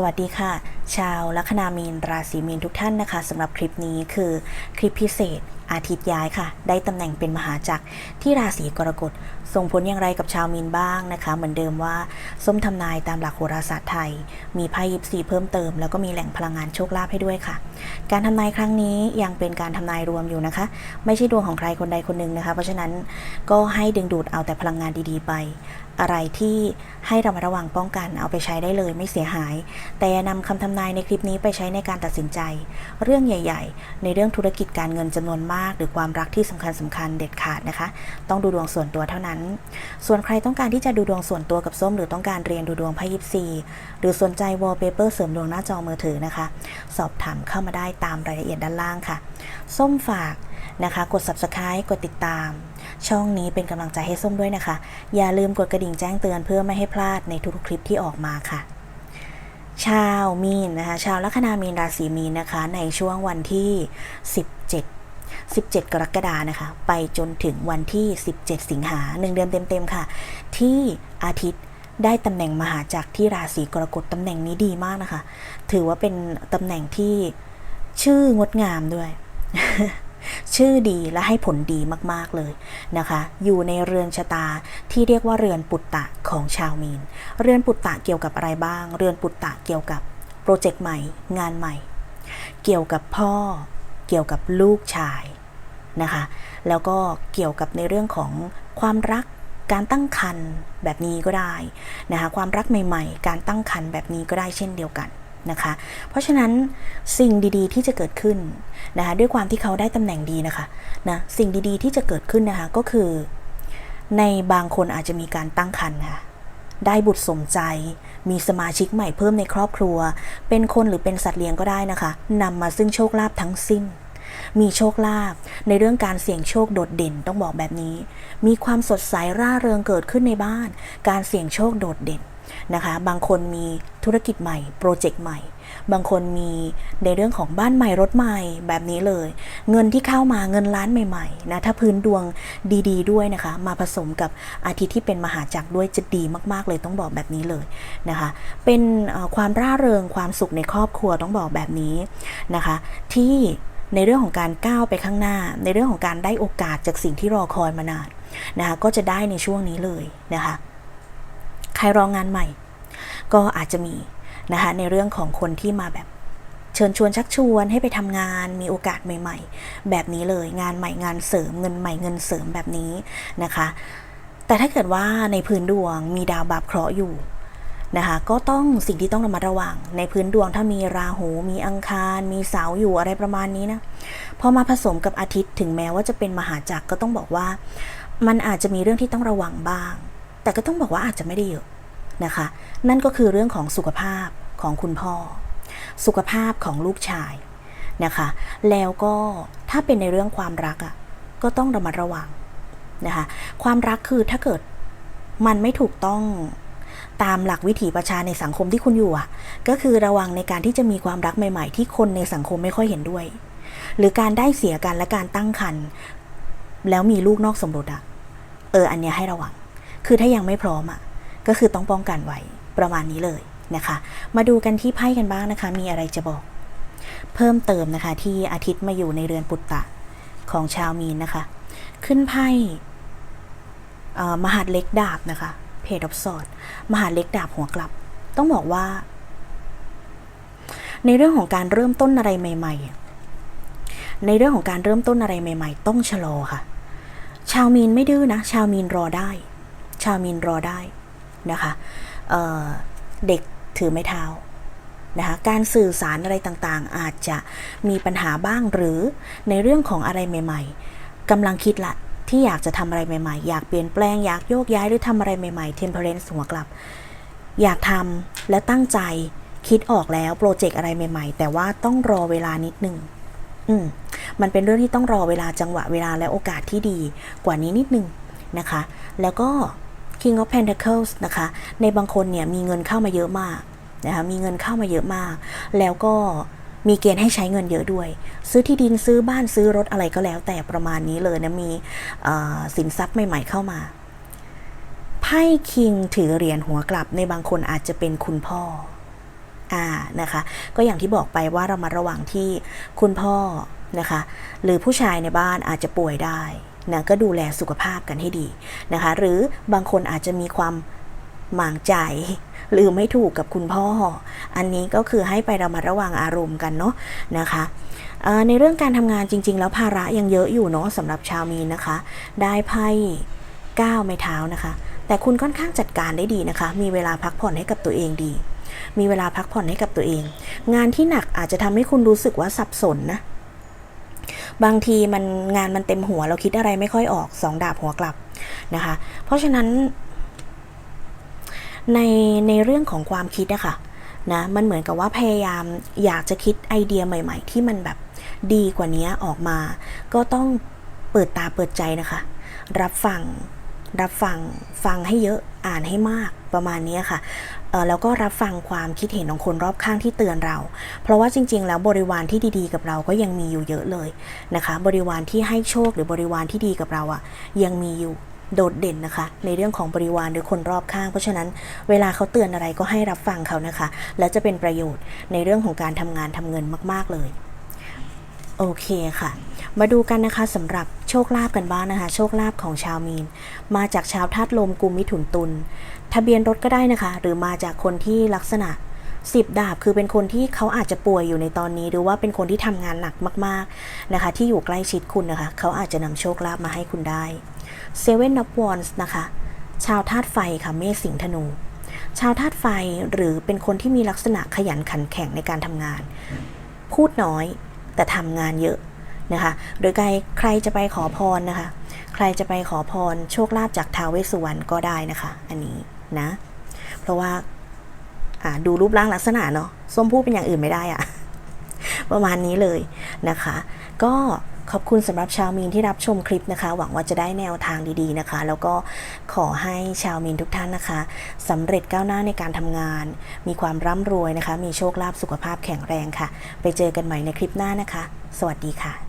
สวัสดีค่ะ ชาวลัคนามีนราศีมีนทุกท่านนะคะสำหรับคลิปนี้คือคลิปพิเศษ อาทิตย์ย้ายค่ะ ได้ตำแหน่งเป็นมหาจักรที่ราศีกรกฎส่งผลอย่างไรกับชาวมีนบ้างนะคะ เหมือนเดิมว่า ส้มทำนายตามหลักโหราศาสตร์ไทย มีไพ่ยิปซีเพิ่มเติม แล้วก็มีแหล่งพลังงานโชคลาภให้ด้วยค่ะ การทำนายครั้งนี้ยังเป็นการทำนายรวมอยู่นะคะ ไม่ใช่ดวงของใครคนใดคนหนึ่งนะคะ เพราะฉะนั้นก็ให้ดึงดูดเอาแต่พลังงานดีๆไป อะไรที่ให้เรามาระวังป้องกันเอาไปใช้ได้เลยไม่เสียหาย แต่อย่านำคำทำนายในคลิปนี้ไปใช้ในการตัดสินใจ เรื่องใหญ่ ๆ ในเรื่องธุรกิจการเงินจำนวนมากหรือความรักที่สำคัญสคัญเด็ดขาดนะคะ ต้องดูดวงส่วนตัวเท่านั้น ส่วนใครต้องการที่จะดูดวงส่วนตัวกับส้ม หรือต้องการเรียนดูดวงไพ่ยิปซีหรือสนใจวอลเปเปอร์เสริมดวงหน้าจอมือถือนะคะ สอบถามเข้ามาได้ตามรายละเอียดด้านล่างค่ะ ส้มฝากนะคะ กด subscribe กดติดตาม ช่องนี้เป็นกำลังใจให้ส้มด้วยนะคะ อย่าลืมกดกระดิ่งแจ้งเตือนเพื่อไม่ให้พลาดในทุกๆคลิปที่ออกมาค่ะชาวมีนนะคะชาวลัคนามีนราศีมีนนะคะในช่วงวันที่ 17 17 กรกฎานะคะ ไปจนถึงวันที่ 17 สิงหาหนึ่งเดือนเต็มๆค่ะ ที่อาทิตย์ได้ตำแหน่งมหาจักรที่ราศีกรกฎตำแหน่งนี้ดีมากนะคะ ถือว่าเป็นตำแหน่งที่ชื่องดงามด้วย ชื่อดีและให้ผลดีมากๆเลยนะคะ อยู่ในเรือนชะตาที่เรียกว่าเรือนปุตตะของชาวมีน เรือนปุตตะเกี่ยวกับอะไรบ้าง เรือนปุตตะเกี่ยวกับโปรเจกต์ใหม่ งานใหม่ เกี่ยวกับพ่อ เกี่ยวกับลูกชาย นะคะ แล้วก็เกี่ยวกับในเรื่องของความรักการตั้งครรภ์แบบนี้ก็ได้นะคะความรักใหม่ๆ การตั้งครรภ์แบบนี้ก็ได้เช่นเดียวกันนะคะ เพราะฉะนั้นสิ่งดีๆที่จะเกิดขึ้นนะคะด้วยความที่เขาได้ตำแหน่งดีนะคะนะสิ่งดีๆที่จะเกิดขึ้นนะคะก็คือ ในบางคนอาจจะมีการตั้งครรภ์ค่ะได้บุตรสมใจ มีสมาชิกใหม่เพิ่มในครอบครัว เป็นคนหรือเป็นสัตว์เลี้ยงก็ได้นะคะนำมาซึ่งโชคลาภทั้งสิ้น มีโชคลาภในเรื่องการเสี่ยงโชคโดดเด่นต้องบอกแบบนี้ มีความสดใสร่าเริงเกิดขึ้นในบ้าน การเสี่ยงโชคโดดเด่นนะคะ บางคนมีธุรกิจใหม่โปรเจกต์ใหม่ บางคนมีในเรื่องของบ้านใหม่รถใหม่แบบนี้เลย เงินที่เข้ามาเงินล้านใหม่ๆนะถ้าพื้นดวงดี ๆด้วยนะคะ มาผสมกับอาทิตย์ที่เป็นมหาจักรด้วยจะดีมากๆเลยต้องบอกแบบนี้เลยนะคะ เป็นความร่าเริงความสุขในครอบครัวต้องบอกแบบนี้นะคะ ที่ ในเรื่องของการก้าวไปข้างหน้า ในเรื่องของการได้โอกาสจากสิ่งที่รอคอยมานานนะคะก็จะได้ในช่วงนี้เลยนะคะใครรองงานใหม่ ก็อาจจะมีนะคะในเรื่องของคนที่มาแบบเชิญชวนชักชวนให้ไปทำงานมีโอกาสใหม่ ๆ แบบนี้เลยงานใหม่งานเสริมเงินใหม่เงินเสริมแบบนี้นะคะ แต่ถ้าเกิดว่าในพื้นดวงมีดาวบาปเคราะห์อยู่ นะคะก็ต้องสิ่งที่ต้องระมัดระวัง ในพื้นดวงถ้ามีราหูมีอังคาร มีเสาอยู่อะไรประมาณนี้นะพอมาผสมกับอาทิตย์ถึงแม้ว่าจะเป็นมหาจักรก็ต้องบอกว่า มันอาจจะมีเรื่องที่ต้องระวังบ้าง แต่ก็ต้องบอกว่าอาจจะไม่ได้เยอะนะคะ นั่นก็คือเรื่องของสุขภาพของคุณพ่อ สุขภาพของลูกชายนะคะ แล้วก็ถ้าเป็นในเรื่องความรักอะ่ะก็ต้องระมัดระวังนะคะ ความรักคือถ้าเกิดมันไม่ถูกต้อง ตามหลักวิถีประชาในสังคมที่คุณอยู่อะ ก็คือระวังในการที่จะมีความรักใหม่ ๆ ที่คนในสังคมไม่ค่อยเห็นด้วย หรือการได้เสียกันและการตั้งครรภ์แล้วมีลูกนอกสมรสอะ เออ อันเนี้ยให้ระวัง คือถ้ายังไม่พร้อมอะ ก็คือต้องป้องกันไว้ประมาณนี้เลยนะคะ มาดูกันที่ไพ่กันบ้างนะคะ มีอะไรจะบอก เพิ่มเติมนะคะที่อาทิตย์มาอยู่ในเรือนปุตตะของชาวมีนนะคะ ขึ้นไพ่มหาดเล็กดาบนะคะ เพจออฟสอดมหาเล็กดาบหัวกลับ ต้องบอกว่า ในเรื่องของการเริ่มต้นอะไรใหม่ ๆ ในเรื่องของการเริ่มต้นอะไรใหม่ ๆ ต้องชะลอค่ะ ชาวมีนไม่ดื้อนะ ชาวมีนรอได้ ชาวมีนรอได้นะคะเเด็กถือไม้เท้านะคะการสื่อสารอะไรต่างๆ อาจจะมีปัญหาบ้างหรือในเรื่องของอะไรใหม่ ๆกำลังคิดละ ที่อยากจะทำอะไรใหม่ๆ อยากเปลี่ยนแปลงอยากโยกย้ายหรือทำอะไรใหม่ๆ temperance หัวกลับ อยากทำและตั้งใจคิดออกแล้วโปรเจกต์อะไรใหม่ ๆ แต่ว่าต้องรอเวลานิดนึงอืมมันเป็นเรื่องที่ต้องรอเวลาจังหวะเวลาและโอกาสที่ดีกว่านี้นิดนึงนะคะ แล้วก็ King of Pentacles นะคะ ในบางคนเนี่ยมีเงินเข้ามาเยอะมากนะคะมีเงินเข้ามาเยอะมาก แล้วก็ มีเกณฑ์ให้ใช้เงินเยอะด้วย ซื้อที่ดินซื้อบ้านซื้อรถอะไรก็แล้ว แต่ประมาณนี้เลยนะมีสินทรัพย์ใหม่ ๆ เข้ามาไพ่คิงถือเหรียญหัวกลับในบางคนอาจจะเป็นคุณพ่ออ่านะคะ ก็อย่างที่บอกไปว่าเรามาระวังที่คุณพ่อนะคะ หรือผู้ชายในบ้านอาจจะป่วยได้นะก็ดูแลสุขภาพกันให้ดีนะคะ หรือบางคนอาจจะมีความหมางใจ หรือไม่ถูกกับคุณพ่อ อันนี้ก็คือให้ไประมัดระวังอารมณ์กันเนาะนะคะในเรื่องการทำงานจริง ๆ แล้วภาระยังเยอะอยู่เนาะสำหรับชาวมีนนะคะ ได้ไพ่ก้าวไม้เท้านะคะ แต่คุณค่อนข้างจัดการได้ดีนะคะ มีเวลาพักผ่อนให้กับตัวเองดี มีเวลาพักผ่อนให้กับตัวเอง งานที่หนักอาจจะทำให้คุณรู้สึกว่าสับสนนะบางทีมันงานมันเต็มหัวเราคิดอะไรไม่ค่อยออกสองดาบหัวกลับนะคะ เพราะฉะนั้น ในในเรื่องของความคิดอะค่ะนะมันเหมือนกับว่าพยายามอยากจะคิดไอเดียใหม่ ๆ ที่มันแบบดีกว่านี้ออกมา ก็ต้องเปิดตาเปิดใจนะคะ รับฟังรับฟังฟังให้เยอะอ่านให้มากประมาณนี้ค่ะแล้วก็รับฟังความคิดเห็นของคนรอบข้างที่เตือนเรา เพราะว่าจริง ๆ แล้วบริวารที่ดีๆ กับเราก็ยังมีอยู่เยอะเลยนะคะ บริวารที่ให้โชคหรือบริวารที่ดีกับเราอะยังมีอยู่ โดดเด่นนะคะ ในเรื่องของบริวารหรือคนรอบข้าง เพราะฉะนั้นเวลาเขาเตือนอะไรก็ให้รับฟังเขานะคะ และจะเป็นประโยชน์ในเรื่องของการทำงานทำเงินมาก ๆ เลยโอเคค่ะ มาดูกันนะคะสำหรับโชคลาภกันบ้างนะคะ โชคลาภของชาวมีน มาจากชาวธาตุลมกุมมิถุนตุลทะเบียนรถก็ได้นะคะ หรือมาจากคนที่ลักษณะ สิบดาบคือเป็นคนที่เขาอาจจะป่วยอยู่ในตอนนี้ หรือว่าเป็นคนที่ทำงานหนักมากๆนะคะ ที่อยู่ใกล้ชิดคุณนะคะ เขาอาจจะนำโชคลาภมาให้คุณได้ Seven of Wands นะคะ ชาวธาตุไฟค่ะเมษสิงห์ธนู ชาวธาตุไฟหรือเป็นคนที่มีลักษณะขยันขันแข็งในการทำงาน พูดน้อยแต่ทำงานเยอะนะคะโดยใครใครจะไปขอพรนะคะ ใครจะไปขอพรโชคลาภจากท้าวเวสสุวรรณก็ได้นะคะ อันนี้นะ เพราะว่า อ่าดูรูปร่างลักษณะเนาะส้มพูดเป็นอย่างอื่นไม่ได้อะประมาณนี้เลยนะคะ ก็ขอบคุณสำหรับชาวมีนที่รับชมคลิปนะคะ หวังว่าจะได้แนวทางดีๆนะคะ แล้วก็ขอให้ชาวมีนทุกท่านนะคะสำเร็จก้าวหน้าในการทำงาน มีความร่ำรวยนะคะ มีโชคลาภสุขภาพแข็งแรงค่ะ ไปเจอกันใหม่ในคลิปหน้านะคะ สวัสดีค่ะ